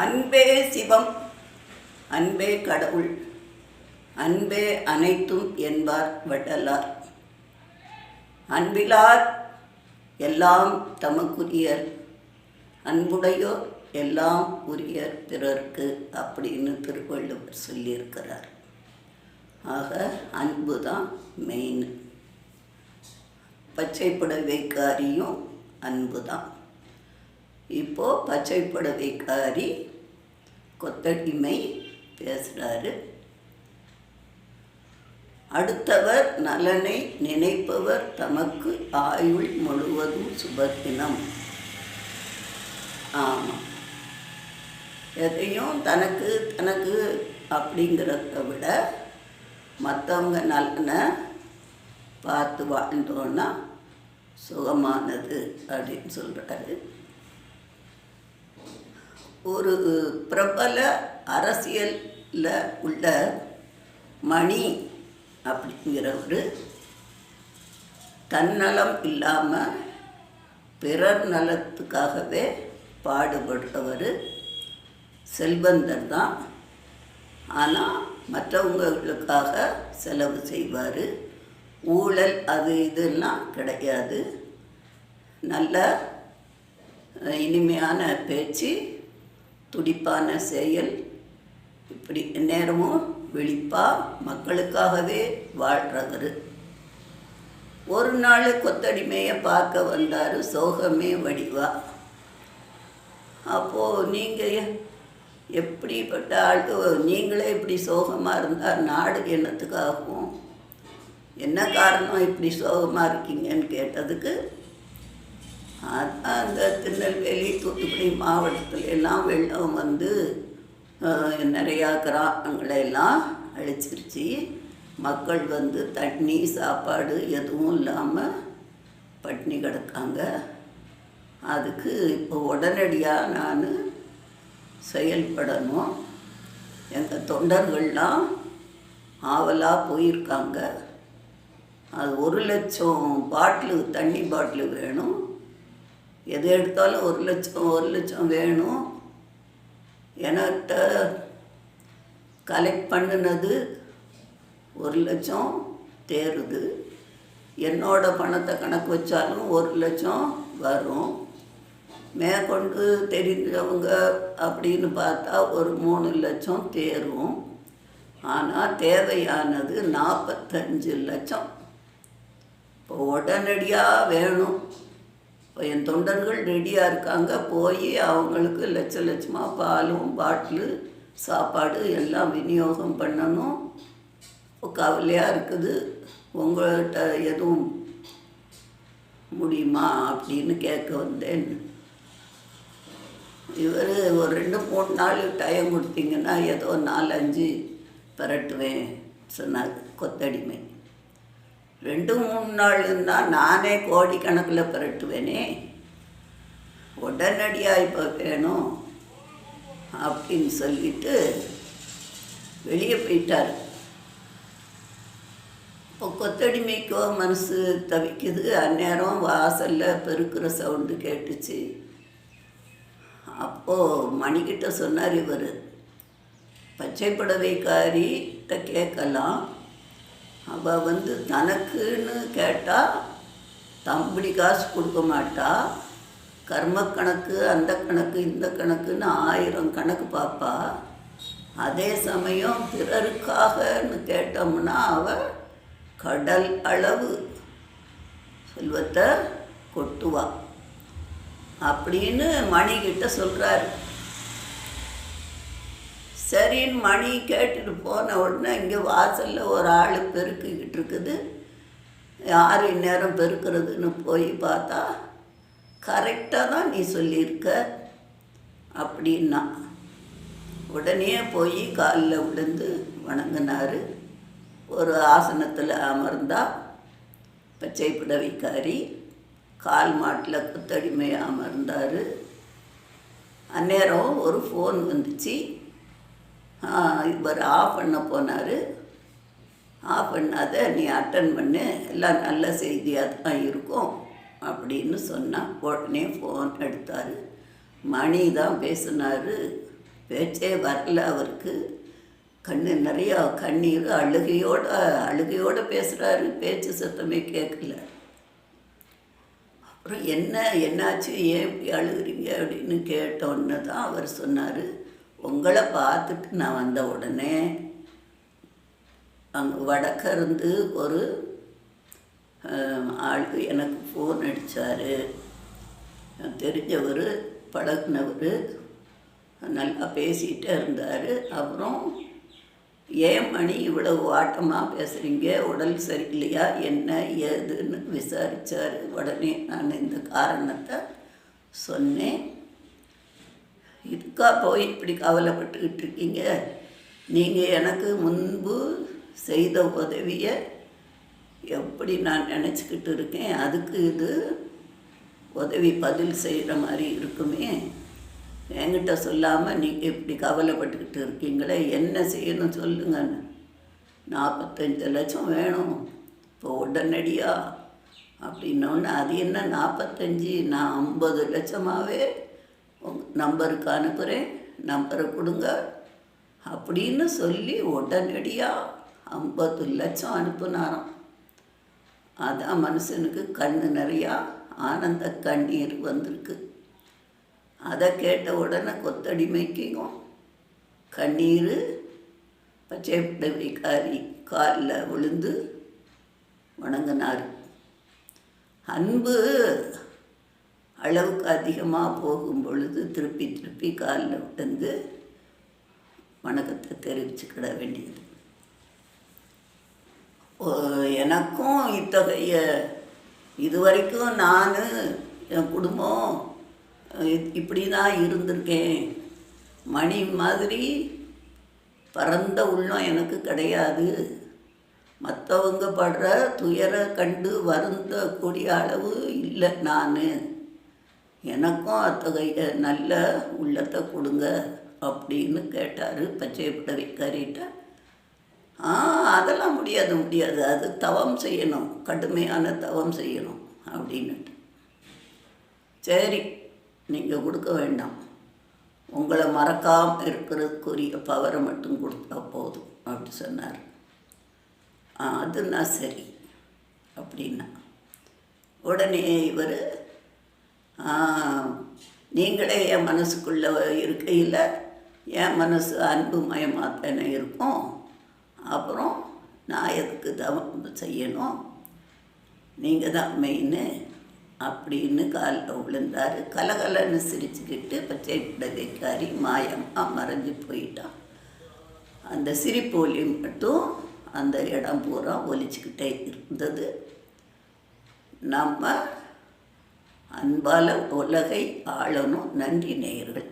அன்பே சிவம் அன்பே கடவுள் அன்பே அனைத்தும் என்பார் வள்ளலார். அன்பிலார் எல்லாம் தமக்குரியர் அன்புடையோர் எல்லாம் உரியர் பிறர்க்கு அப்படின்னு திருவள்ளுவர் சொல்லியிருக்கிறார். ஆக அன்பு தான் மெயின் பச்சை புடவைக்காரியும் அன்பு தான் இப்போது பச்சை புடவைக்காரி கொத்தடிமை பேசுகிறாரு அடுத்தவர் நலனை நினைப்பவர் தமக்கு ஆயுள் முழுவதும் சுபத்தினம். ஆமாம் எதையும் தனக்கு தனக்கு அப்படிங்கிறத விட மற்றவங்க நலனை பார்த்து வாழ்ந்தோன்னா சுகமானது அப்படின்னு சொல்கிறாரு ஒரு பிரபல அரசியலில் உள்ள மணி அப்படிங்கிறவர் தன்னலம் இல்லாமல் பிறர் நலத்துக்காகவே பாடுபடுறவர் செல்வந்தர் தான். ஆனால் மற்றவங்களுக்காக செலவு செய்வார். ஊழல் அது இதெல்லாம் கிடையாது. நல்ல இனிமையான பேச்சு துடிப்பான செயல். இப்படி நேரமும் விழிப்பாக மக்களுக்காகவே வாழ்கிறவர் ஒரு நாள் கொத்தடிமையை பார்க்க வந்தார் சோகமே வடிவா. அப்போது நீங்கள் எப்படிப்பட்ட ஆளுக்கு நீங்களே இப்படி சோகமாக இருந்தால் நாடு என்னத்துக்காகும் என்ன காரணம் இப்படி சோகமாக இருக்கீங்கன்னு கேட்டதுக்கு அந்த திருநெல்வேலி தூத்துக்குடி மாவட்டத்தில் எல்லாம் வெள்ளம் வந்து நிறையா கிராமங்களை எல்லாம் அழிச்சிருச்சு. மக்கள் வந்து தண்ணி சாப்பாடு எதுவும் இல்லாமல் பட்டினி கிடக்காங்க. அதுக்கு இப்போ உடனடியாக நான் செயல்படணும். எங்கள் தொண்டர்கள்லாம் ஆவலாக போயிருக்காங்க. அது ஒரு லட்சம் பாட்டிலு தண்ணி பாட்டிலு வேணும். எது எடுத்தாலும் ஒரு லட்சம் ஒரு லட்சம் வேணும். என்கிட்ட கலெக்ட் பண்ணினது ஒரு லட்சம் தேருது. என்னோட பணத்தை கணக்கு வச்சாலும் ஒரு லட்சம் வரும். மேற்கொண்டு தெரிஞ்சவங்க அப்படின்னு பார்த்தா ஒரு மூணு லட்சம் தேரும். ஆனால் தேவையானது நாற்பத்தஞ்சு லட்சம். இப்போ உடனடியாக வேணும். இப்போ என் தொண்டர்கள் ரெடியாக இருக்காங்க. போய் அவங்களுக்கு லட்ச லட்சமாக பாலும் பாட்டிலு சாப்பாடு எல்லாம் விநியோகம் பண்ணணும். இப்போ கவலையாக இருக்குது. உங்கள்கிட்ட எதுவும் முடியுமா அப்படின்னு கேட்க வந்தேன். இவர் ஒரு ரெண்டு மூணு நாள் டைம் கொடுத்தீங்கன்னா ஏதோ நாலஞ்சு பரட்டுவேன் சொன்னார். கொத்தடிமை. ரெண்டு மூணு நாள் இருந்தால் நானே கோடிக்கணக்கில் புரட்டுவேனே. உடனடியாக இப்போ வேணும் அப்படின்னு சொல்லிட்டு வெளியே போயிட்டார். இப்போ கொத்தடிமைக்கோ மனசு தவிக்குது. அந்நேரம் வாசலில் பெருக்கிற சவுண்டு கேட்டுச்சு. அப்போது மணிக்கிட்ட சொன்னார் இவர் பச்சை புடவைக்காரிகிட்ட கேட்கலாம். அவள் வந்து தனக்குன்னு கேட்டால் தம்படி காசு கொடுக்க மாட்டா. கர்ம கணக்கு அந்த கணக்கு இந்த கணக்குன்னு ஆயிரம் கணக்கு பார்ப்பா அதே சமயம் பிறருக்காகன்னு கேட்டோம்னா அவள் கடல் அளவு செல்வத்தை கொட்டுவா. அப்படின்னு மணிக்கிட்ட சொல்கிறாரு சரின்னு மணி கேட்டுட்டு போன உடனே இங்கே வாசலில் ஒரு ஆள் பெருக்கிக்கிட்டு இருக்குது. யார் இந்நேரம் பெருக்கிறதுன்னு போய் பார்த்தா கரெக்டாக தான் நீ சொல்லியிருக்க அப்படின்னா. உடனே போய் காலில் விழுந்து வணங்கினார். ஒரு ஆசனத்தில் அமர்ந்தா பச்சை புடவைக்காரி கால் மாட்டில் குத்தடிமையாக அமர்ந்தார். அந்நேரம் ஒரு ஃபோன் வந்துச்சு. இவர் ஆஃப் பண்ண போனார். ஆஃப் பண்ணாத நீ அட்டன் பண்ணு. எல்லாம் நல்ல செய்தியாக தான் இருக்கும் அப்படின்னு சொன்னால் உடனே ஃபோன் எடுத்தார். மணி தான் பேசினார். பேச்சே வரல அவருக்கு. கண்ணு நிறையா கண்ணீர் அழுகையோடு அழுகையோடு பேசுகிறாரு பேச்சு சத்தமே கேட்கல. அப்புறம் என்ன என்னாச்சு ஏன் இப்படி அழுகுறீங்க அப்படின்னு கேட்டோன்னு தான் அவர் சொன்னார். உங்களை பார்த்துட்டு நான் வந்த உடனே அங்கே வடக்கிருந்து ஒரு ஆளுக்கு ஆள் எனக்கு ஃபோன் அடித்தார் தெரிஞ்சவர் பழகுனவர் நல்லா பேசிகிட்டே இருந்தார். அப்புறம் ஏன் மணி இவ்வளவு வாட்டமாக பேசுகிறீங்க உடல் சரியில்லையா? என்ன ஏதுன்னு? விசாரித்தார் உடனே நான் இந்த காரணத்தை சொன்னேன். இதுக்காக போய் இப்படி கவலைப்பட்டுக்கிட்டு இருக்கீங்க? நீங்கள் எனக்கு முன்பு செய்த உதவியை எப்படி நான் நினச்சிக்கிட்டு இருக்கேன்? அதுக்கு இது உதவி பதில் செய்கிற மாதிரி இருக்குமே. என்கிட்ட சொல்லாமல் நீங்கள் இப்படி கவலைப்பட்டுக்கிட்டு இருக்கீங்களே என்ன செய்யணும் சொல்லுங்கன்னு. நாற்பத்தஞ்சு லட்சம் வேணும். இப்போ உடனடியாக அப்படின்னோடனே அது என்ன நாற்பத்தஞ்சு நான் ஐம்பது லட்சமாகவே நம்பருக்கு அனுப்புகிறேன் நம்பரை கொடுங்க அப்படின்னு சொல்லி உடனடியாக ஐம்பது லட்சம் அனுப்புனாராம். அதான் மனுஷனுக்கு கண்ணு நிறையா ஆனந்த கண்ணீர் வந்திருக்கு. அதை கேட்ட உடனே கொத்தடிமைக்கும் கண்ணீர் பச்சை விக்காரி காலில் விழுந்து வணங்கினார். அன்பு அளவுக்கு அதிகமாக போகும் பொழுது திருப்பி திருப்பி காலில் விட்டுந்து வணக்கத்தை தெரிவிச்சுக்கிட வேண்டியது. ஓ- எனக்கும் இத்தகைய இதுவரைக்கும் நான் என் குடும்பம் இப்படி தான் இருந்திருக்கேன். மணி மாதிரி பரந்த உள்ளம் எனக்கு கிடையாது. மற்றவங்க படுற துயரை கண்டு வருந்தக்கூடிய அளவு இல்லை நான். எனக்கும் அத்தகைய நல்ல உள்ளத்தை கொடுங்க அப்படின்னு கேட்டார் பச்சை புடவைக்காரிட்ட. ஆ அதெல்லாம் முடியாது முடியாது. அது தவம் செய்யணும். கடுமையான தவம் செய்யணும் அப்படின்னுட்டு. சரி நீங்கள் கொடுக்க வேண்டாம். உங்களை மறக்காமல் இருக்கிறதுக்குரிய பவரை மட்டும் கொடுத்தா போதும் அப்படி சொன்னார். ஆ அதுனா சரி அப்படின்னா. உடனே இவர் நீங்களே என் மனசுக்குள்ளே இருக்கையில் என் மனசு அன்பு மயமாக தானே இருக்கும். அப்புறம் நான் எதுக்கு தவம் செய்யணும்? நீங்கள் தான் மெயின்னு அப்படின்னு காலில் விழுந்தார். கலகலன்னு சிரிச்சுக்கிட்டு பச்சை புடவைக்காரி மாயமாக மறைஞ்சு போயிட்டான் அந்த சிரிப்பு ஒலி மட்டும் அந்த இடம் பூரா ஒலிச்சுக்கிட்டே இருந்தது. நம்ம அன்பால உலகை ஆளணும். நன்றி நேயர்கள்.